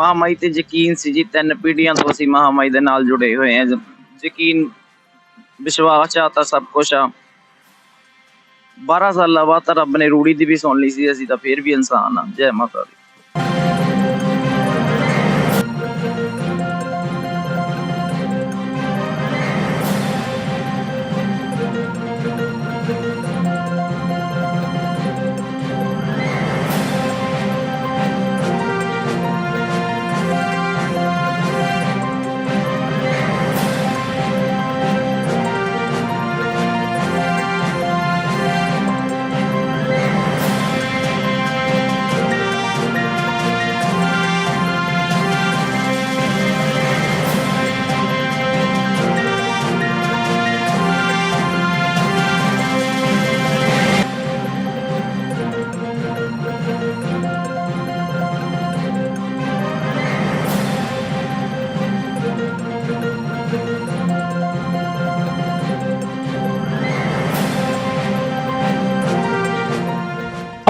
ਮਹਾਮਾਈ ਤੇ ਯਕੀਨ ਸੀ ਜੀ, ਤਿੰਨ ਪੀੜ੍ਹੀਆਂ ਤੋਂ ਅਸੀਂ ਮਹਾਮਾਈ ਦੇ ਨਾਲ ਜੁੜੇ ਹੋਏ ਹਾਂ। ਯਕੀਨ, ਵਿਸ਼ਵਾਸ ਆ ਤਾਂ ਸਭ ਕੁਝ ਆ। 12 ਸਾਲਾਂ ਬਾਅਦ ਤਾਂ ਰੱਬ ਨੇ ਰੂੜੀ ਦੀ ਵੀ ਸੁਣ ਲਈ ਸੀ, ਅਸੀਂ ਤਾਂ ਫੇਰ ਵੀ ਇਨਸਾਨ ਆ। ਜੈ ਮਾਤਾ ਦੀ।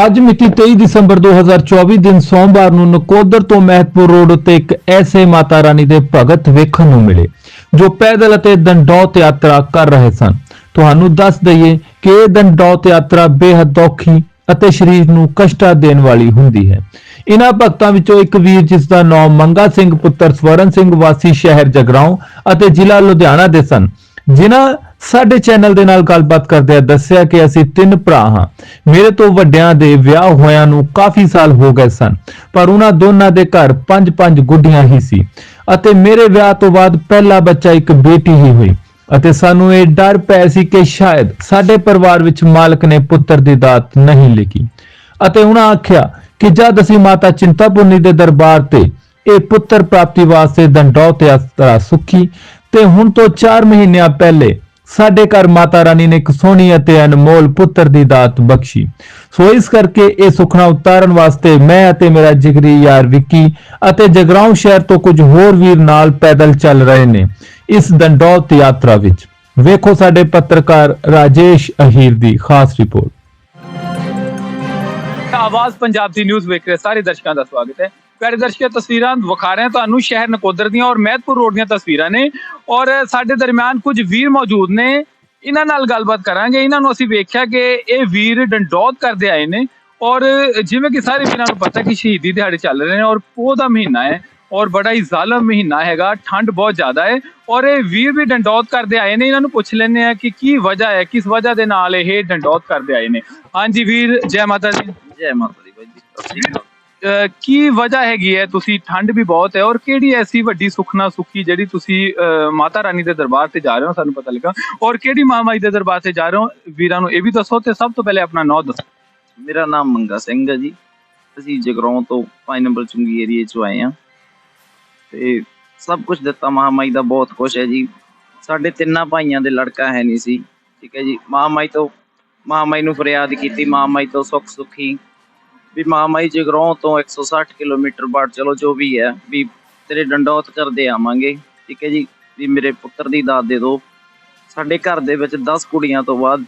ਅੱਜ ਮਿਤੀ 23 ਦਸੰਬਰ 2024 ਦਿਨ ਸੋਮਵਾਰ ਨੂੰ ਨਕੋਦਰ ਤੋਂ ਮਹਿਤਪੁਰ ਰੋਡ ਉੱਤੇ ਇੱਕ ਐਸੇ ਮਾਤਾ ਰਾਣੀ ਦੇ ਭਗਤ ਵੇਖਣ ਨੂੰ ਮਿਲੇ, ਜੋ ਪੈਦਲ ਅਤੇ ਦੰਡੌਤ ਯਾਤਰਾ ਕਰ ਰਹੇ ਸਨ। ਤੁਹਾਨੂੰ ਦੱਸ ਦਈਏ ਕਿ ਇਹ ਦੰਡੌਤ ਯਾਤਰਾ ਬੇਹੱਦ ਔਖੀ ਅਤੇ ਸਰੀਰ ਨੂੰ ਕਸ਼ਟਾ ਦੇਣ ਵਾਲੀ ਹੁੰਦੀ ਹੈ। ਇਨ੍ਹਾਂ ਭਗਤਾਂ ਵਿੱਚੋਂ ਇੱਕ ਵੀਰ ਜਿਸ ਦਾ ਨਾਮ ਮੰਗਾ ਸਿੰਘ ਪੁੱਤਰ ਸਵਰਨ ਸਿੰਘ ਵਾਸੀ ਸ਼ਹਿਰ ਜਗਰਾਉਂ ਅਤੇ ਜ਼ਿਲ੍ਹਾ ਲੁਧਿਆਣਾ ਦੇ ਸਨ। ਜਿਨ੍ਹਾਂ ਸਾਡੇ ਚੈਨਲ ਦੇ ਨਾਲ ਗੱਲਬਾਤ ਕਰਦਿਆਂ ਦੱਸਿਆ ਕਿ ਅਸੀਂ ਤਿੰਨ ਭਰਾ ਹਾਂ। ਮੇਰੇ ਤੋਂ ਵੱਡਿਆਂ ਦੇ ਵਿਆਹ ਹੋਇਆਂ ਨੂੰ ਕਾਫੀ ਸਾਲ ਹੋ ਗਏ ਸਨ, ਪਰ ਉਹਨਾਂ ਦੋਨਾਂ ਦੇ ਘਰ ਪੰਜ ਪੰਜ ਗੁੱਡੀਆਂ ਹੀ ਸੀ ਅਤੇ ਮੇਰੇ ਵਿਆਹ ਤੋਂ ਬਾਅਦ ਪਹਿਲਾ ਬੱਚਾ ਇੱਕ ਬੇਟੀ ਹੀ ਹੋਈ ਅਤੇ ਸਾਨੂੰ ਇਹ ਡਰ ਪੈ ਸੀ ਕਿ ਸ਼ਾਇਦ ਸਾਡੇ ਪਰਿਵਾਰ ਵਿੱਚ ਮਾਲਕ ਨੇ ਪੁੱਤਰ ਦੀ ਦਾਤ ਨਹੀਂ ਲਿਖੀ ਅਤੇ ਉਹਨਾਂ ਆਖਿਆ ਕਿ ਜਦ ਅਸੀਂ ਮਾਤਾ ਚਿੰਤਾਪੁਰਨੀ ਦੇ ਦਰਬਾਰ ਤੇ ਇਹ ਪੁੱਤਰ ਪ੍ਰਾਪਤੀ ਵਾਸਤੇ ਦੰਡੌਤ ਯਾਤਰਾ ਸੁਖੀ ਤੇ ਹੁਣ ਤੋਂ 4 ਮਹੀਨਿਆਂ ਪਹਿਲੇ ਸਾਡੇ ਘਰ ਮਾਤਾ ਰਾਣੀ ਨੇ ਇੱਕ ਸੋਹਣੀ ਅਤੇ ਅਨਮੋਲ ਪੁੱਤਰ ਦੀ ਦਾਤ ਬਖਸ਼ੀ। ਸੋ ਇਸ ਕਰਕੇ ਇਹ ਸੁਖਣਾ ਉਤਾਰਨ ਵਾਸਤੇ ਮੈਂ ਅਤੇ ਮੇਰਾ ਜਿਗਰੀ ਯਾਰ ਵਿੱਕੀ ਅਤੇ ਜਗਰਾਉਂ ਸ਼ਹਿਰ ਤੋਂ ਕੁਝ ਹੋਰ ਵੀਰ ਨਾਲ ਪੈਦਲ ਚੱਲ ਰਹੇ ਨੇ ਇਸ ਦੰਡੌਤ ਯਾਤਰਾ ਵਿੱਚ। ਵੇਖੋ ਸਾਡੇ ਪੱਤਰਕਾਰ ਰਾਜੇਸ਼ ਅਹੀਰ ਦੀ ਖਾਸ ਰਿਪੋਰਟ। ਆਵਾਜ਼ ਪੰਜਾਬ ਦੀ ਨਿਊਜ਼ ਵੇਖ ਰਹੇ ਸਾਰੇ ਦਰਸ਼ਕਾਂ ਦਾ ਸਵਾਗਤ ਹੈ। ਪਿਆਰੇ ਦਰਸ਼ਕੋ ਤਸਵੀਰਾਂ ਵਿਖਾ ਰਹੇ ਹਾਂ ਤੁਹਾਨੂੰ ਸ਼ਹਿਰ ਨਕੋਦਰ ਦੀਆਂ ਔਰ ਮਹਿਤਪੁਰ ਰੋਡ ਦੀਆਂ ਤਸਵੀਰਾਂ ਨੇ। ਔਰ ਸਾਡੇ ਦਰਮਿਆਨ ਕੁਝ ਵੀਰ ਮੌਜੂਦ ਨੇ। ਇਹਨਾਂ ਨਾਲ ਗੱਲਬਾਤ ਕਰਾਂਗੇ। ਇਹਨਾਂ ਨੂੰ ਅਸੀਂ ਵੇਖਿਆ ਕਿ ਇਹ ਵੀਰ ਡੰਡੌਤ ਕਰਦੇ ਆਏ ਨੇ। ਔਰ ਜਿਵੇਂ ਕਿ ਸਾਰੇ ਵੀਰਾਂ ਨੂੰ ਪਤਾ ਕਿ ਸ਼ਹੀਦੀ ਦਿਹਾੜੇ ਚੱਲ ਰਹੇ ਨੇ ਔਰ ਪੋਹ ਦਾ ਮਹੀਨਾ ਹੈ ਔਰ ਬੜਾ ਹੀ ਜ਼ਾਲਮ ਮਹੀਨਾ ਹੈਗਾ, ਠੰਡ ਬਹੁਤ ਜ਼ਿਆਦਾ ਹੈ। ਔਰ ਇਹ ਵੀਰ ਵੀ ਡੰਡੌਤ ਕਰਦੇ ਆਏ ਨੇ। ਇਹਨਾਂ ਨੂੰ ਪੁੱਛ ਲੈਂਦੇ ਆ ਕਿ ਕੀ ਵਜ੍ਹਾ ਹੈ, ਕਿਸ ਵਜ੍ਹਾ ਦੇ ਨਾਲ ਇਹ ਡੰਡੌਤ ਕਰਦੇ ਆਏ ਨੇ। ਹਾਂਜੀ ਵੀਰ, ਜੈ ਮਾਤਾ ਦੀ। ਜੈ ਮਾਤਾ ਦੀ ਬਾਈ ਜੀ ਸਤਿ ਸ਼੍ਰੀ ਅਕਾਲ। ਕੀ ਵਜ੍ਹਾ ਹੈਗੀ ਹੈ? ਤੁਸੀਂ ਠੰਡ ਵੀ ਬਹੁਤ ਹੈ ਔਰ ਕਿਹੜੀ ਐਸੀ ਵੱਡੀ ਸੁਖਨਾ ਸੁਖੀ ਜਿਹੜੀ ਤੁਸੀਂ ਅਹ, ਮਾਤਾ ਰਾਣੀ ਦੇ ਦਰਬਾਰ ਤੇ ਜਾ ਰਹੇ ਹੋ ਸਾਨੂੰ ਪਤਾ ਲੱਗਾ। ਔਰ ਕਿਹੜੀ ਮਹਾਮਾਈ ਦੇ ਦਰਬਾਰ ਤੇ ਜਾ ਰਹੇ ਹੋ? ਵੀਰਾਂ ਨੂੰ ਇਹ ਵੀ ਦੱਸੋ ਤੇ ਸਭ ਤੋਂ ਪਹਿਲੇ ਆਪਣਾ ਨਾਮ ਦੱਸੋ। ਮੇਰਾ ਨਾਮ ਮੰਗਾ ਸਿੰਘ ਹੈ ਜੀ। ਅਸੀਂ ਜਗਰਾਉਂ ਤੋਂ 5 ਨੰਬਰ ਚੁੰਗੀ ਏਰੀਏ ਚੋਂ ਆਏ ਆ ਤੇ ਸਭ ਕੁਝ ਦਿੱਤਾ ਮਹਾਮਾਈ ਦਾ ਬਹੁਤ ਕੁਝ ਹੈ ਜੀ। ਸਾਡੇ ਤਿੰਨਾਂ ਭਾਈਆਂ ਦੇ ਲੜਕਾ ਹੈ ਨਹੀਂ ਸੀ। ਠੀਕ ਹੈ ਜੀ। ਮਹਾਮਾਈ ਤੋਂ ਮਹਾਮਾਈ ਨੂੰ ਫਰਿਆਦ ਕੀਤੀ ਮਹਾਮਾਈ ਤੋਂ ਸੁੱਖ ਸੁਖੀ ਵੀ ਮਹਾਮਾਈ ਜਗਰਾਉਂ ਤੋਂ 160 ਕਿਲੋਮੀਟਰ ਬਾਅਦ ਚਲੋ ਜੋ ਵੀ ਹੈ ਵੀ ਤੇਰੇ ਡੰਡੌਤ ਕਰਦੇ ਆਵਾਂਗੇ। ਠੀਕ ਹੈ ਜੀ? ਵੀ ਮੇਰੇ ਪੁੱਤਰ ਦੀ ਦਾਤ ਦੇ ਦਿਓ। ਸਾਡੇ ਘਰ ਦੇ ਵਿੱਚ 10 ਕੁੜੀਆਂ ਤੋਂ ਬਾਅਦ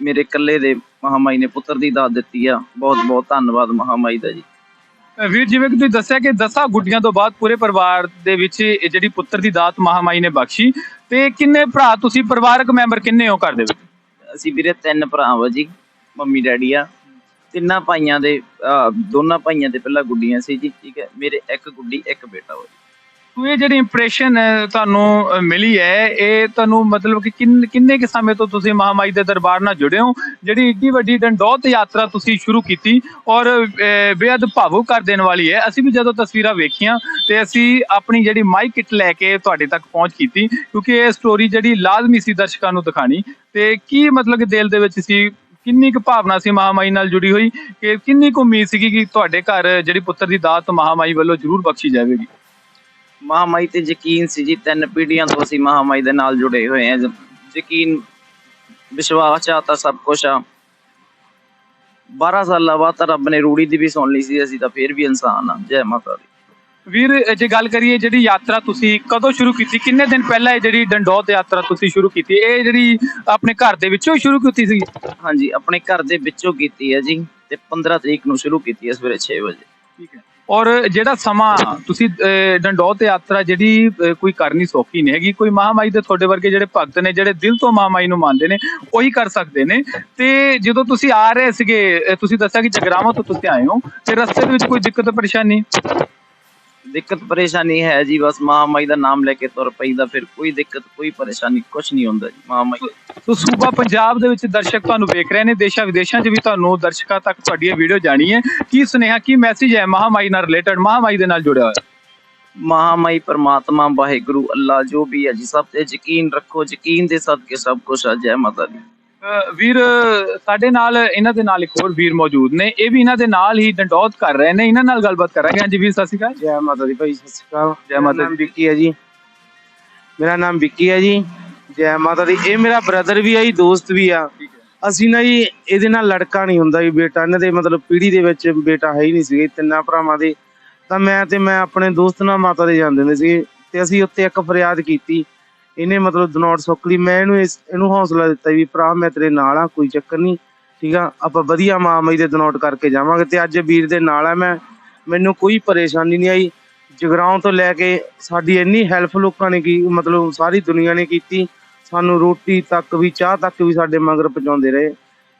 ਮੇਰੇ ਇਕੱਲੇ ਦੇ ਮਹਾਮਾਈ ਨੇ ਪੁੱਤਰ ਦੀ ਦਾਤ ਦਿੱਤੀ ਆ। ਬਹੁਤ ਬਹੁਤ ਧੰਨਵਾਦ ਮਹਾਮਾਈ ਦਾ ਜੀ। ਵੀਰ ਜਿਵੇਂ ਕਿ ਤੁਸੀਂ ਦੱਸਿਆ ਕਿ ਦਸਾਂ ਗੁੱਡੀਆਂ ਤੋਂ ਬਾਅਦ ਪੂਰੇ ਪਰਿਵਾਰ ਦੇ ਵਿੱਚ ਇਹ ਜਿਹੜੀ ਪੁੱਤਰ ਦੀ ਦਾਤ ਮਹਾਮਾਈ ਨੇ ਬਖਸ਼ੀ ਤੇ ਕਿੰਨੇ ਭਰਾ ਤੁਸੀਂ? ਪਰਿਵਾਰਕ ਮੈਂਬਰ ਕਿੰਨੇ ਹੋ ਘਰ ਦੇ ਵਿੱਚ? ਅਸੀਂ ਵੀਰੇ ਤਿੰਨ ਭਰਾ ਵਾ ਜੀ ਮੰਮੀ ਡੈਡੀ ਆ। ਤਿੰਨਾਂ ਭਾਈਆਂ ਦੇ ਅਹ, ਦੋਨਾਂ ਭਾਈਆਂ ਦੇ ਪਹਿਲਾਂ ਗੁੱਡੀਆਂ ਸੀ ਜੀ ਠੀਕ ਹੈ? ਮੇਰੇ ਇੱਕ ਗੁੱਡੀ ਇੱਕ ਬੇਟਾ ਵਾ ਜੀ ਇਹ ਜਿਹੜੀ ਇੰਪ੍ਰੈਸ਼ਨ ਤੁਹਾਨੂੰ ਅਹ, ਮਿਲੀ ਹੈ ਇਹ ਤੁਹਾਨੂੰ ਮਤਲਬ ਕਿ ਕਿੰਨ- ਕਿੰਨੇ ਕਿ ਸਮੇਂ ਤੋਂ ਤੁਸੀਂ ਮਹਾਮਾਈ ਦੇ ਦਰਬਾਰ ਨਾਲ ਜੁੜੇ ਹੋ? ਜਿਹੜੀ ਇੱਡੀ ਵੱਡੀ ਡੰਡੌਤ ਯਾਤਰਾ ਤੁਸੀਂ ਸ਼ੁਰੂ ਕੀਤੀ ਔਰ ਅਹ, ਬੇहद ਭਾਵੁਕ ਕਰ ਦੇਣ ਵਾਲੀ ਹੈ ਅਸੀਂ ਵੀ ਜਦੋਂ ਤਸਵੀਰਾਂ ਵੇਖੀਆਂ ਤੇ ਅਸੀਂ ਆਪਣੀ ਜਿਹੜੀ ਮਾਈਕ ਕਿਟ ਲੈ ਕੇ ਤੁਹਾਡੇ ਤੱਕ ਪਹੁੰਚ ਕੀਤੀ ਕਿਉਂਕਿ ਇਹ ਸਟੋਰੀ ਜਿਹੜੀ ਲਾਜ਼ਮੀ ਸੀ ਦਰਸ਼ਕਾਂ ਨੂੰ ਦਿਖਾਣੀ ਤੇ ਕੀ ਮਤਲਬ ਕਿ ਦਿਲ ਦੇ ਵਿੱਚ ਸੀ ਕਿੰਨੀ ਕੁ ਭਾਵਨਾ ਸੀ ਮਹਾਮਾਈ ਨਾਲ ਜੁੜੀ ਹੋਈ ਕਿ ਕਿੰਨੀ ਕੁ ਉਮੀਦ ਸੀਗੀ ਕਿ ਤੁਹਾਡੇ ਘਰ ਜਿਹੜੀ ਪੁੱਤਰ ਦੀ ਦਾਤ ਮਹਾਮਾਈ ਵੱਲੋਂ ਜ਼ਰੂਰ ਬਖਸ਼ੀ ਜਾਵੇਗੀ? ਮਹਾਮਾਈ ਤੇ ਯਕੀਨ ਸੀ ਜੀ, ਤਿੰਨ ਪੀੜ੍ਹੀਆਂ ਤੋਂ ਅਸੀਂ ਮਹਾਮਾਈ ਦੇ ਨਾਲ ਜੁੜੇ ਹੋਏ ਹਾਂ। ਯਕੀਨ, ਵਿਸ਼ਵਾਸ ਆ ਤਾਂ ਸਭ ਕੁਝ ਆ। 12 ਸਾਲਾਂ ਬਾਅਦ ਤਾਂ ਰੱਬ ਨੇ ਰੂੜੀ ਦੀ ਵੀ ਸੁਣ ਲਈ ਸੀ, ਅਸੀਂ ਤਾਂ ਫੇਰ ਵੀ ਇਨਸਾਨ ਆ। ਜੈ ਮਾਤਾ ਦੀ। ਵੀਰ ਜੇ ਗੱਲ ਕਰੀਏ ਜਿਹੜੀ ਯਾਤਰਾ ਤੁਸੀਂ ਕਦੋਂ ਸ਼ੁਰੂ ਕੀਤੀ? ਕਿੰਨੇ ਦਿਨ ਪਹਿਲਾਂ ਇਹ ਜਿਹੜੀ ਡੰਡੌਤ ਯਾਤਰਾ ਤੁਸੀਂ ਸ਼ੁਰੂ ਕੀਤੀ? ਇਹ ਜਿਹੜੀ ਆਪਣੇ ਘਰ ਦੇ ਵਿੱਚੋਂ ਸ਼ੁਰੂ ਕੀਤੀ ਸੀ? ਹਾਂਜੀ ਆਪਣੇ ਘਰ ਦੇ ਵਿੱਚੋਂ ਕੀਤੀ ਹੈ ਜੀ ਤੇ 15 ਤਰੀਕ ਨੂੰ ਸ਼ੁਰੂ ਕੀਤੀ ਹੈ ਸਵੇਰੇ 6 ਵਜੇ। ਠੀਕ ਹੈ। ਔਰ ਜਿਹੜਾ ਸਮਾਂ ਤੁਸੀਂ ਡੰਡੋਤ ਯਾਤਰਾ ਜਿਹੜੀ ਕੋਈ ਕਰਨੀ ਸੌਖੀ ਨਹੀਂ ਹੈਗੀ ਕੋਈ ਮਹਾਮਾਈ ਦੇ ਤੁਹਾਡੇ ਵਰਗੇ ਜਿਹੜੇ ਭਗਤ ਨੇ ਜਿਹੜੇ ਦਿਲ ਤੋਂ ਮਹਾਮਾਈ ਨੂੰ ਮੰਨਦੇ ਨੇ ਉਹੀ ਕਰ ਸਕਦੇ ਨੇ। ਤੇ ਜਦੋਂ ਤੁਸੀਂ ਆ ਰਹੇ ਸੀਗੇ ਤੁਸੀਂ ਦੱਸਿਆ ਕਿ ਜਗਰਾਵਾਂ ਤੋਂ ਤੁਸੀਂ ਆਏ ਹੋ ਤੇ ਰਸਤੇ ਦੇ ਵਿੱਚ ਕੋਈ ਦਿੱਕਤ ਪਰੇਸ਼ਾਨੀ? ਦਿੱਕਤ ਪਰੇਸ਼ਾਨੀ ਹੈ ਜੀ ਬਸ ਮਹਾਮਾਈ ਦਾ ਨਾਮ ਲੈ ਕੇ ਤੁਰ ਪਈਦਾ ਫਿਰ ਕੋਈ ਦਿੱਕਤ ਕੋਈ ਪਰੇਸ਼ਾਨੀ ਕੁਝ ਨਹੀਂ ਹੁੰਦਾ ਜੀ ਮਹਾਮਾਈ ਸੋ ਸੂਬਾ ਪੰਜਾਬ ਦੇ ਵਿੱਚ ਦਰਸ਼ਕ ਤੁਹਾਨੂੰ ਵੇਖ ਰਹੇ ਨੇ ਦੇਸ਼ਾਂ ਵਿਦੇਸ਼ਾਂ 'ਚ ਵੀ ਤੁਹਾਨੂੰ ਦਰਸ਼ਕਾਂ ਤੱਕ ਤੁਹਾਡੀ ਇਹ ਵੀਡੀਓ ਜਾਣੀ ਹੈ। ਕੀ ਸੁਨੇਹਾ ਕੀ ਮੈਸੇਜ ਹੈ ਮਹਾਮਾਈ ਨਾਲ ਰਿਲੇਟਡ ਮਹਾਮਾਈ ਦੇ ਨਾਲ ਜੁੜਿਆ ਹੋਇਆ? ਮਹਾਮਾਈ ਪਰਮਾਤਮਾ ਵਾਹਿਗੁਰੂ ਅੱਲਾ ਜੋ ਵੀ ਹੈ ਜੀ ਸਭ ਤੇ ਯਕੀਨ ਰੱਖੋ ਯਕੀਨ ਦੇ ਸਦਕੇ ਸਭ ਕੁਝ ਹੈ ਜੈ ਮਾਤਾ ਦੀ। ਅਹ ਵੀਰ ਸਾਡੇ ਨਾਲ ਇਹਨਾਂ ਦੇ ਨਾਲ ਇੱਕ ਹੋਰ ਵੀਰ ਮੌਜੂਦ ਨੇ। ਇਹ ਵੀ ਇਹਨਾਂ ਦੇ ਨਾਲ ਹੀ ਡੰਡੌਤ ਕਰ ਰਹੇ ਨੇ। ਇਹਨਾਂ ਨਾਲ ਗੱਲਬਾਤ ਕਰਾਂਗੇ ਹਾਂਜੀ ਵੀਰ ਸਤਿ ਸ਼੍ਰੀ ਅਕਾਲ। ਜੈ ਮਾਤਾ ਦੀ ਭਾਈ ਸਤਿ ਸ਼੍ਰੀ ਅਕਾਲ। ਜੈ ਮਾਤਾ ਨਾਮ ਵਿੱਕੀ ਹੈ ਜੀ। ਮੇਰਾ ਨਾਮ ਵਿੱਕੀ ਹੈ ਜੀ। ਜੈ ਮਾਤਾ ਦੀ। ਇਹ ਮੇਰਾ ਬ੍ਰਦਰ ਵੀ ਹੈ ਜੀ ਦੋਸਤ ਵੀ ਆ। ਅਸੀਂ ਨਾ ਜੀ ਇਹਦੇ ਨਾਲ ਲੜਕਾ ਨਹੀਂ ਹੁੰਦਾ ਜੀ ਬੇਟਾ। ਇਹਨਾਂ ਦੇ ਮਤਲਬ ਪੀੜ੍ਹੀ ਦੇ ਵਿੱਚ ਬੇਟਾ ਹੈ ਹੀ ਨਹੀਂ ਸੀਗੇ ਤਿੰਨਾਂ ਭਰਾਵਾਂ ਦੇ। ਤਾਂ ਮੈਂ ਤੇ ਮੈਂ ਆਪਣੇ ਦੋਸਤ ਨਾਲ ਮਾਤਾ ਦੇ ਜਾਂਦੇ ਹੁੰਦੇ ਸੀਗੇ ਤੇ ਅਸੀਂ ਉੱਤੇ ਇੱਕ ਫਰਿਆਦ ਕੀਤੀ। ਇਹਨੇ ਮਤਲਬ ਦਨੌੜ ਸੁੱਕ ਲਈ। ਮੈਂ ਇਹਨੂੰ ਇਸ ਇਹਨੂੰ ਹੌਸਲਾ ਦਿੱਤਾ ਵੀ ਭਰਾ, ਮੈਂ ਤੇਰੇ ਨਾਲ ਆ ਕੋਈ ਚੱਕਰ ਨਹੀਂ, ਠੀਕ ਆ? ਆਪਾਂ ਵਧੀਆ ਮਾਂ ਮਈ ਦੇ ਦਨੌਟ ਕਰਕੇ ਜਾਵਾਂਗੇ ਤੇ ਅੱਜ ਵੀਰ ਦੇ ਨਾਲ ਆ ਮੈਂ। ਮੈਨੂੰ ਕੋਈ ਪਰੇਸ਼ਾਨੀ ਨਹੀਂ ਆਈ। ਜਗਰਾਉਂ ਤੋਂ ਲੈ ਕੇ ਸਾਡੀ ਇੰਨੀ ਹੈਲਪ ਲੋਕਾਂ ਨੇ ਕੀ ਮਤਲਬ ਸਾਰੀ ਦੁਨੀਆ ਨੇ ਕੀਤੀ। ਸਾਨੂੰ ਰੋਟੀ ਤੱਕ ਵੀ, ਚਾਹ ਤੱਕ ਵੀ ਸਾਡੇ ਮਗਰ ਪਹੁੰਚਾਉਂਦੇ ਰਹੇ।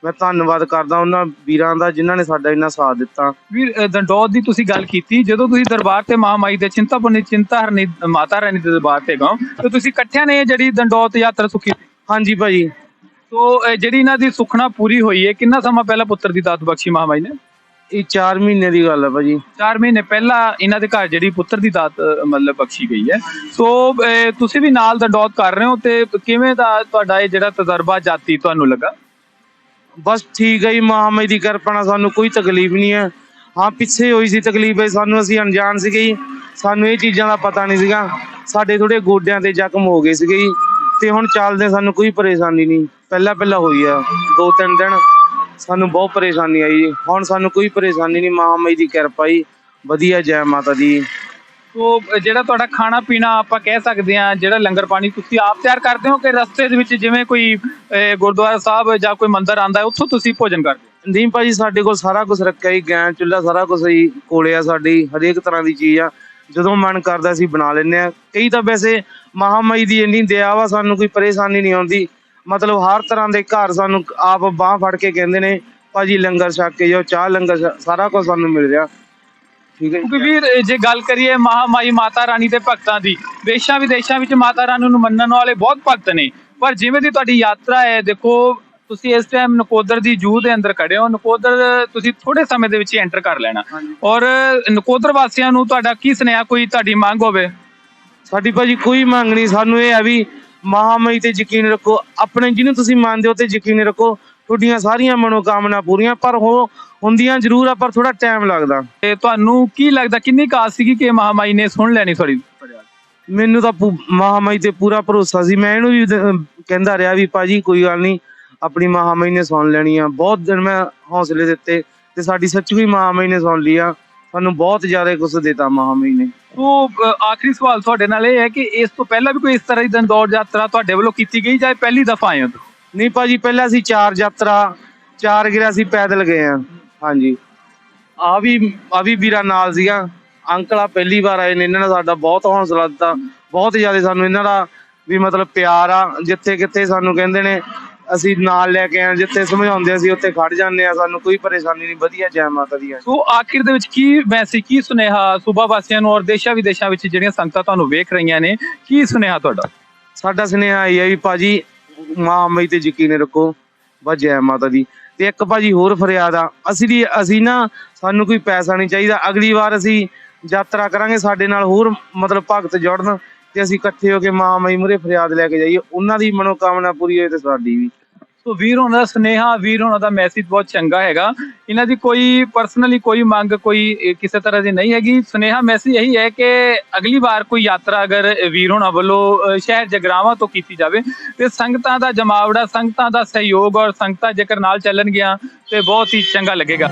ਮੈਂ ਧੰਨਵਾਦ ਕਰਦਾ ਉਹਨਾਂ ਵੀਰਾਂ ਦਾ ਜਿਨ੍ਹਾਂ ਨੇ ਸਾਡਾ ਇੰਨਾ ਸਾਥ ਦਿੱਤਾ। ਵੀਰ ਡੰਡੌਤ ਦੀ ਤੁਸੀਂ ਗੱਲ ਕੀਤੀ ਜਦੋਂ ਤੁਸੀਂ ਦਰਬਾਰ ਤੇ ਮਹਾਮਾਈ ਦੇ ਚਿੰਤਾਪੁਰਨੀ ਚਿੰਤਾਹਰਨੀ ਮਾਤਾ ਰਾਣੀ ਦੇ ਦਰਬਾਰ ਤੇ ਗਏ ਤੇ ਤੁਸੀਂ ਇਕੱਠਿਆਂ ਨੇ ਇਹ ਜਿਹੜੀ ਡੰਡੌਤ ਯਾਤਰਾ ਸੁਖੀ ਹਾਂਜੀ ਭਾਜੀ। ਸੋ ਜਿਹੜੀ ਇਹਨਾਂ ਦੀ ਸੁਖਣਾ ਪੂਰੀ ਹੋਈ ਹੈ ਕਿੰਨਾ ਸਮਾਂ ਪਹਿਲਾਂ ਪੁੱਤਰ ਦੀ ਦਾਤ ਬਖਸ਼ੀ ਮਹਾਮਾਈ ਨੇ? ਇਹ 4 ਮਹੀਨੇ ਦੀ ਗੱਲ ਹੈ ਭਾਜੀ। 4 ਮਹੀਨੇ ਪਹਿਲਾਂ ਇਹਨਾਂ ਦੇ ਘਰ ਜਿਹੜੀ ਪੁੱਤਰ ਦੀ ਦਾਤ ਮਤਲਬ ਬਖਸ਼ੀ ਗਈ ਹੈ। ਸੋ ਤੁਸੀਂ ਵੀ ਨਾਲ ਡੰਡੌਤ ਕਰ ਰਹੇ ਹੋ ਤੇ ਕਿਵੇਂ ਦਾ ਤੁਹਾਡਾ ਇਹ ਜਿਹੜਾ ਤਜਰਬਾ ਜਾਤੀ ਤੁਹਾਨੂੰ ਲੱਗਾ? ਬਸ ਠੀਕ ਹੈ ਜੀ ਮਹਾਮਾਈ ਦੀ ਕਿਰਪਾ ਨਾਲ ਸਾਨੂੰ ਕੋਈ ਤਕਲੀਫ ਨਹੀਂ ਹੈ। ਹਾਂ, ਪਿੱਛੇ ਹੋਈ ਸੀ ਤਕਲੀਫ ਹੈ, ਸਾਨੂੰ ਅਸੀਂ ਅਣਜਾਣ ਸੀਗੇ ਜੀ। ਸਾਨੂੰ ਇਹ ਚੀਜ਼ਾਂ ਦਾ ਪਤਾ ਨਹੀਂ ਸੀਗਾ। ਸਾਡੇ ਥੋੜੇ ਗੋਡਿਆਂ ਤੇ ਜ਼ਖਮ ਹੋ ਗਏ ਸੀਗੇ ਜੀ। ਤੇ ਹੁਣ ਚੱਲਦੇ ਸਾਨੂੰ ਕੋਈ ਪਰੇਸ਼ਾਨੀ ਨਹੀਂ। ਪਹਿਲਾਂ ਪਹਿਲਾਂ ਹੋਈ ਆ, ਦੋ ਤਿੰਨ ਦਿਨ ਸਾਨੂੰ ਬਹੁਤ ਪਰੇਸ਼ਾਨੀ ਆਈ ਹੁਣ ਸਾਨੂੰ ਕੋਈ ਪਰੇਸ਼ਾਨੀ ਨਹੀਂ ਮਹਾਮਾਈ ਦੀ ਕਿਰਪਾ ਜੀ। ਵਧੀਆ ਜੈ ਮਾਤਾ ਦੀ। ਸੋ ਜਿਹੜਾ ਤੁਹਾਡਾ ਖਾਣਾ ਪੀਣਾ ਆਪਾਂ ਕਹਿ ਸਕਦੇ ਹਾਂ, ਜਿਹੜਾ ਲੰਗਰ ਪਾਣੀ ਤੁਸੀਂ ਆਪ ਤਿਆਰ ਕਰਦੇ ਹੋ ਕਿ ਰਸਤੇ ਦੇ ਵਿੱਚ ਜਿਵੇਂ ਕੋਈ ਗੁਰਦੁਆਰਾ ਸਾਹਿਬ ਜਾਂ ਕੋਈ ਮੰਦਿਰ ਆਂਦਾ ਹੈ, ਉੱਥੋਂ ਤੁਸੀਂ ਭੋਜਨ ਕਰਦੇ ਹੋ? ਨਹੀਂ ਭਾਜੀ, ਸਾਡੇ ਕੋਲ ਸਾਰਾ ਕੁਝ ਰੱਖਿਆ ਜੀ, ਗੈਂ, ਚੁੱਲ੍ਹਾ ਸਾਰਾ ਕੁਝ ਹੀ ਕੋਲੇ ਆ ਸਾਡੀ, ਹਰੇਕ ਤਰ੍ਹਾਂ ਦੀ ਚੀਜ਼ ਆ। ਜਦੋਂ ਮਨ ਕਰਦਾ ਅਸੀਂ ਬਣਾ ਲੈਂਦੇ ਆ ਕਈ ਤਾਂ ਵੈਸੇ ਮਹਾਮਾਈ ਦੀ ਇੰਨੀ ਦਇਆ ਵਾ, ਸਾਨੂੰ ਕੋਈ ਪਰੇਸ਼ਾਨੀ ਨਹੀਂ ਆਉਂਦੀ। ਮਤਲਬ ਹਰ ਤਰ੍ਹਾਂ ਦੇ ਘਰ ਸਾਨੂੰ ਆਪ ਬਾਹ ਫੜ ਕੇ ਕਹਿੰਦੇ ਨੇ, ਭਾਜੀ ਲੰਗਰ ਛਕ ਕੇ ਜਾਓ, ਚਾਹ ਲੰਗਰ ਸਾਰਾ ਕੁਝ ਸਾਨੂੰ ਮਿਲ ਰਿਹਾ। ਠੀਕ ਹੈ ਕਿਉਂਕਿ ਜੀ ਵੀਰ ਜੇ ਗੱਲ ਕਰੀਏ ਮਹਾਮਾਈ ਮਾਤਾ ਰਾਣੀ ਦੇ ਭਗਤਾਂ ਦੀ ਦੇਸ਼ਾਂ ਵਿਦੇਸ਼ਾਂ ਵਿੱਚ ਮਾਤਾ ਰਾਣੀ ਨੂੰ ਮੰਨਣ ਵਾਲੇ ਬਹੁਤ ਭਗਤ ਨੇ। ਪਰ ਜਿਵੇਂ ਦੀ ਤੁਹਾਡੀ ਯਾਤਰਾ ਹੈ ਦੇਖੋ ਤੁਸੀਂ ਇਸ ਟਾਈਮ ਨਕੋਦਰ ਦੀ ਜੂਹ ਦੇ ਅੰਦਰ ਖੜੇ ਹੋ ਨਕੋਦਰ ਤੁਸੀਂ ਥੋੜੇ ਸਮੇਂ ਦੇ ਵਿੱਚ ਹੀ ਐਂਟਰ ਕਰ ਲੈਣਾ। ਔਰ ਨਕੋਦਰ ਵਾਸੀਆਂ ਨੂੰ ਤੁਹਾਡਾ ਕੀ ਸੁਨੇਹਾ ਕੋਈ ਤੁਹਾਡੀ ਮੰਗ ਹੋਵੇ? ਸਾਡੀ ਭਾਜੀ ਕੋਈ ਮੰਗ ਨਹੀਂ ਸਾਨੂੰ ਇਹ ਹੈ ਵੀ ਮਹਾਮਾਈ ਤੇ ਯਕੀਨ ਰੱਖੋ। ਆਪਣੇ ਜਿਹਨੂੰ ਤੁਸੀਂ ਮੰਨਦੇ ਹੋ ਤੇ ਯਕੀਨ ਰੱਖੋ। ਤੁਹਾਡੀਆਂ ਸਾਰੀਆਂ ਮਨੋਕਾਮਨਾ ਪੂਰੀਆਂ ਪਰ ਹੋ ਹੁੰਦੀਆਂ ਜ਼ਰੂਰ ਆ ਪਰ ਥੋੜਾ ਟਾਈਮ ਲੱਗਦਾ। ਤੇ ਤੁਹਾਨੂੰ ਕੀ ਲੱਗਦਾ ਕਿੰਨੀ ਕਾਸ ਸੀਗੀ ਕਿ ਮਹਾਮਾਈ ਨੇ ਸੁਣ ਲੈਣੀ ਤੁਹਾਡੀ? ਮੈਨੂੰ ਤਾਂ ਪੂ- ਮਹਾਮਾਈ ਤੇ ਪੂਰਾ ਭਰੋਸਾ ਸੀ। ਮੈਂ ਇਹਨੂੰ ਵੀ ਦ- ਕਹਿੰਦਾ ਰਿਹਾ ਵੀ ਭਾਜੀ ਕੋਈ ਗੱਲ ਨਹੀਂ ਆਪਣੀ ਮਹਾਮਾਈ ਨੇ ਸੁਣ ਲੈਣੀ ਆ। ਬਹੁਤ ਦਿਨ ਮੈਂ ਹੌਸਲੇ ਦਿੱਤੇ ਤੇ ਸਾਡੀ ਸੱਚੀ ਮਹਾਮਾਈ ਨੇ ਸੁਣ ਲਈ ਆ। ਸਾਨੂੰ ਬਹੁਤ ਜ਼ਿਆਦਾ ਕੁਝ ਦਿੱਤਾ ਮਹਾਮਾਈ ਨੇ। ਸੋ ਅ, ਆਖਰੀ ਸਵਾਲ ਤੁਹਾਡੇ ਨਾਲ ਇਹ ਹੈ ਕਿ ਇਸ ਤੋਂ ਪਹਿਲਾਂ ਵੀ ਕੋਈ ਇਸ ਤਰ੍ਹਾਂ ਦੀ ਦੰਦੌੜ ਯਾਤਰਾ ਤੁਹਾਡੇ ਵੱਲੋਂ ਕੀਤੀ ਗਈ ਜਾਂ ਇਹ ਪਹਿਲੀ ਦਫਾ ਆਏ ਹੋ ਤੁਸੀਂ? ਨਹੀਂ ਭਾਜੀ ਪਹਿਲਾਂ ਅਸੀਂ ਚਾਰ ਯਾਤਰਾ ਚਾਰ ਗਿਰਾ ਅਸੀਂ ਪੈਦਲ ਗਏ ਆ ਹਾਂਜੀ। ਆ ਵੀ ਆ ਵੀ ਵੀਰਾ ਨਾਲ ਸੀਗਾ। ਅੰਕਲ ਆ ਪਹਿਲੀ ਵਾਰ ਆਏ ਨੇ ਇਹਨਾਂ ਨੇ ਸਾਡਾ ਬਹੁਤ ਹੌਸਲਾ ਦਿੱਤਾ। ਬਹੁਤ ਜ਼ਿਆਦਾ ਸਾਨੂੰ ਇਹਨਾਂ ਦਾ ਵੀ ਮਤਲਬ ਪਿਆਰ ਆ ਜਿੱਥੇ ਕਿੱਥੇ ਸਾਨੂੰ ਕਹਿੰਦੇ ਨੇ ਅਸੀਂ ਨਾਲ ਲੈ ਕੇ ਆ ਜਿੱਥੇ ਸਮਝਾਉਂਦੇ ਅਸੀਂ ਉੱਥੇ ਖੜ ਜਾਂਦੇ ਆ ਸਾਨੂੰ ਕੋਈ ਪਰੇਸ਼ਾਨੀ ਨਹੀਂ ਵਧੀਆ ਜੈ ਮਾਤਾ ਦੀ ਆ। ਸੋ ਆਖਿਰ ਦੇ ਵਿੱਚ ਕੀ ਮੈਸੇਜ ਕੀ ਸੁਨੇਹਾ ਸੂਬਾ ਵਾਸੀਆਂ ਨੂੰ ਔਰ ਦੇਸ਼ਾਂ ਵਿਦੇਸ਼ਾਂ ਵਿੱਚ ਜਿਹੜੀਆਂ ਸੰਗਤਾਂ ਤੁਹਾਨੂੰ ਵੇਖ ਰਹੀਆਂ ਨੇ ਕੀ ਸੁਨੇਹਾ ਤੁਹਾਡਾ? ਸਾਡਾ ਸੁਨੇਹਾ ਇਹ ਹੈ ਵੀ ਭਾਜੀ ਮਾਂ ਮਈ ਤੇ ਯਕੀਨ ਰੱਖੋ, ਬਸ ਜੈ ਮਾਤਾ ਦੀ। ਤੇ ਇੱਕ ਭਾਜੀ ਹੋਰ ਫਰਿਆਦ ਆ, ਅਸੀਂ ਦੀ ਅਸੀਂ ਨਾ, ਸਾਨੂੰ ਕੋਈ ਪੈਸਾ ਨਹੀਂ ਚਾਹੀਦਾ। ਅਗਲੀ ਵਾਰ ਅਸੀਂ ਯਾਤਰਾ ਕਰਾਂਗੇ ਸਾਡੇ ਨਾਲ ਹੋਰ, ਮਤਲਬ ਭਗਤ ਜੁੜਨ, ਤੇ ਅਸੀਂ ਇਕੱਠੇ ਹੋ ਕੇ ਮਾਂ ਮਈ ਮੁਰੇ ਫਰਿਆਦ ਲੈ ਕੇ ਜਾਈਏ। ਉਹਨਾਂ ਦੀ ਮਨੋਕਾਮਨਾ ਪੂਰੀ ਹੋਏ ਤੇ ਸਾਡੀ ਵੀ। ਸੋ ਵੀਰ ਹੋਣਾ ਦਾ ਸੁਨੇਹਾ ਵੀਰ ਹੋਣਾ ਦਾ ਮੈਸੇਜ ਬਹੁਤ ਚੰਗਾ ਹੈਗਾ। ਇਹਨਾਂ ਦੀ ਕੋਈ ਪਰਸਨਲੀ ਕੋਈ ਮੰਗ ਕੋਈ ਕਿਸੇ ਤਰ੍ਹਾਂ ਦੀ ਨਹੀਂ ਹੈਗੀ। ਸੁਨੇਹਾ ਮੈਸੇਜ ਇਹੀ ਹੈ ਕਿ ਅਗਲੀ ਵਾਰ ਕੋਈ ਯਾਤਰਾ ਅਗਰ ਵੀਰ ਹੋਣਾ ਵੱਲੋਂ ਸ਼ਹਿਰ ਜਗਰਾਵਾਂ ਤੋਂ ਕੀਤੀ ਜਾਵੇ ਤੇ ਸੰਗਤਾਂ ਦਾ ਜਮਾਵੜਾ ਸੰਗਤਾਂ ਦਾ ਸਹਿਯੋਗ ਔਰ ਸੰਗਤਾਂ ਜੇਕਰ ਨਾਲ ਚੱਲਣਗੀਆਂ ਤੇ ਬਹੁਤ ਹੀ ਚੰਗਾ ਲੱਗੇਗਾ।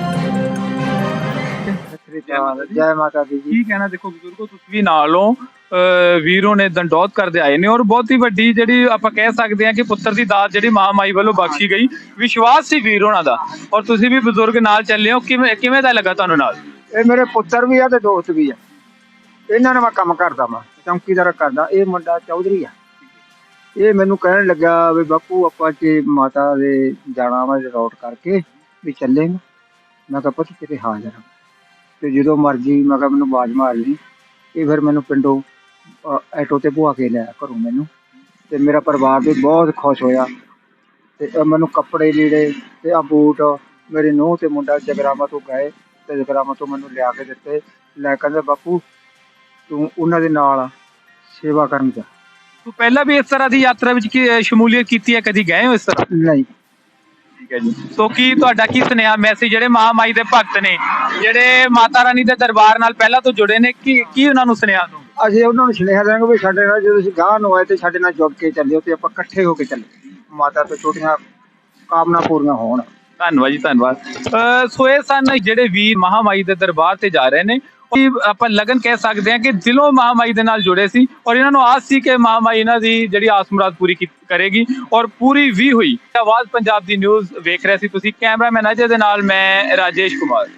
ਜੈ ਮਾਤਾ ਦੀ। ਕੀ ਕਹਿਣਾ ਦੇਖੋ ਬਜ਼ੁਰਗੋ ਤੁਸੀਂ ਵੀ ਨਾਲ ਹੋ। ਵੀਰੋ ਨੇ ਦੰਡੋਤ ਕਰਦੇ ਆਏ ਨੇ ਔਰ ਬਹੁਤ ਹੀ ਵੱਡੀ ਜਿਹੜੀ ਆਪਾਂ ਕਹਿ ਸਕਦੇ ਹਾਂ ਕਿ ਪੁੱਤਰ ਦੀ ਦਾਤ ਜਿਹੜੀ ਮਾਂ ਮਾਈ ਵੱਲੋਂ ਬਖਸ਼ੀ ਗਈ। ਵਿਸ਼ਵਾਸ ਸੀ ਵੀਰ ਹੋਣਾ ਦਾ। ਔਰ ਤੁਸੀਂ ਵੀ ਬਜ਼ੁਰਗ ਨਾਲ ਚੱਲੇ ਹੋ। ਕਿਵੇਂ ਕਿਵੇਂ ਦਾ ਲੱਗਾ ਤੁਹਾਨੂੰ ਨਾਲ? ਇਹ ਮੇਰੇ ਪੁੱਤਰ ਵੀ ਆ ਤੇ ਦੋਸਤ ਵੀ ਆ। ਇਹਨਾਂ ਨਾਲ ਮੈਂ ਕੰਮ ਕਰਦਾ ਮੈਂ ਚੌਂਕੀਦਾਰ ਕਰਦਾ। ਇਹ ਮੁੰਡਾ ਚੌਧਰੀ ਆ। ਇਹ ਮੈਨੂੰ ਕਹਿਣ ਲੱਗਾ ਵੀ ਬਾਪੂ, ਆਪਾਂ ਤੇ ਮਾਤਾ ਦੇ ਜਾਣਾ ਵਾ ਰੋਟ ਕਰਕੇ ਵੀ ਚੱਲੇਗਾ ਮੈਂ ਕਿਹਾ, ਪੁੱਤ, ਕਿਤੇ ਹਾਜ਼ਰ ਹਾਂ ਤੇ ਜਦੋਂ ਮਰਜ਼ੀ ਮੈਂ ਕਿਹਾ, ਮੈਨੂੰ ਬਾਜ਼ ਮਾਰ ਲਈ ਇਹ ਫਿਰ ਮੈਨੂੰ ਪਿੰਡੋਂ ਆਟੋ ਤੇ ਭੁਆ ਕੇ ਲਿਆ ਘਰੋਂ ਮੈਨੂੰ। ਤੇ ਮੇਰਾ ਪਰਿਵਾਰ ਵੀ ਬਹੁਤ ਖੁਸ਼ ਹੋਇਆ। ਤੇ ਮੈਨੂੰ ਕੱਪੜੇ ਲੀੜੇ ਤੇ ਆ ਬੂਟ ਮੇਰੇ ਨੂੰਹ ਤੇ ਮੁੰਡਾ ਜਗਰਾਮਾ ਤੋਂ ਗਏ ਤੇ ਜਗਰਾਮਾ ਤੋਂ ਮੈਨੂੰ ਲਿਆ ਕੇ ਦਿੱਤੇ। ਲੈ ਕਹਿੰਦੇ ਬਾਪੂ ਤੂੰ ਉਹਨਾਂ ਦੇ ਨਾਲ ਸੇਵਾ ਕਰਨ ਜਾ। ਤੂੰ ਪਹਿਲਾਂ ਵੀ ਇਸ ਤਰ੍ਹਾਂ ਦੀ ਯਾਤਰਾ ਵਿੱਚ ਕੀ ਸ਼ਮੂਲੀਅਤ ਕੀਤੀ ਹੈ? ਕਦੀ ਗਏ ਹੋ ਇਸ ਤਰ੍ਹਾਂ? ਨਹੀਂ। ਠੀਕ ਹੈ ਜੀ। ਸੋ ਕੀ ਤੁਹਾਡਾ ਕੀ ਸੁਨੇਹਾ ਮੈਸੇਜ ਜਿਹੜੇ ਮਹਾਮਾਈ ਦੇ ਭਗਤ ਨੇ ਜਿਹੜੇ ਮਾਤਾ ਰਾਣੀ ਦੇ ਦਰਬਾਰ ਨਾਲ ਪਹਿਲਾਂ ਤੋਂ ਜੁੜੇ ਨੇ ਕੀ ਕੀ ਉਹਨਾਂ ਨੂੰ ਸੁਨੇਹਾ ਦੋ ਅਸੀਂ ਉਹਨਾਂ ਨੂੰ ਸੁਨੇਹਾ ਦੇਵਾਂਗੇ ਵੀ ਸਾਡੇ ਨਾਲ ਜਦੋਂ ਅਸੀਂ ਗਾਹ ਨੂੰ ਆਏ ਤੇ ਸਾਡੇ ਨਾਲ ਜੁੜ ਕੇ ਚੱਲਿਓ ਤੇ ਆਪਾਂ ਇਕੱਠੇ ਹੋ ਕੇ ਚੱਲੀਏ। ਮਾਤਾ ਤੋਂ ਛੋਟੀਆਂ ਕਾਮਨਾ ਪੂਰੀਆਂ ਹੋਣ। ਧੰਨਵਾਦ ਜੀ, ਧੰਨਵਾਦ। ਸੋ ਇਹ ਸਨ ਜਿਹੜੇ ਵੀਰ ਮਹਾਮਾਈ ਦੇ ਦਰਬਾਰ ਤੇ ਜਾ ਰਹੇ ਨੇ। ਉਹ ਆਪਾਂ ਲਗਨ ਕਹਿ ਸਕਦੇ ਹਾਂ ਕਿ ਦਿਲੋਂ ਮਹਾਮਾਈ ਦੇ ਨਾਲ ਜੁੜੇ ਸੀ ਔਰ ਇਹਨਾਂ ਨੂੰ ਆਸ ਸੀ ਕਿ ਮਹਾਮਾਈ ਇਹਨਾਂ ਦੀ ਜਿਹੜੀ ਆਸ ਮੁਰਾਦ ਪੂਰੀ ਕਰੇਗੀ ਔਰ ਪੂਰੀ ਵੀ ਹੋਈ। ਆਵਾਜ਼ ਪੰਜਾਬ ਦੀ ਨਿਊਜ਼ ਵੇਖ ਰਹੇ ਸੀ ਤੁਸੀਂ। ਕੈਮਰਾਮੈਨ ਅਜੇ ਦੇ ਨਾਲ ਮੈਂ ਰਾਜੇਸ਼ ਕੁਮਾਰ।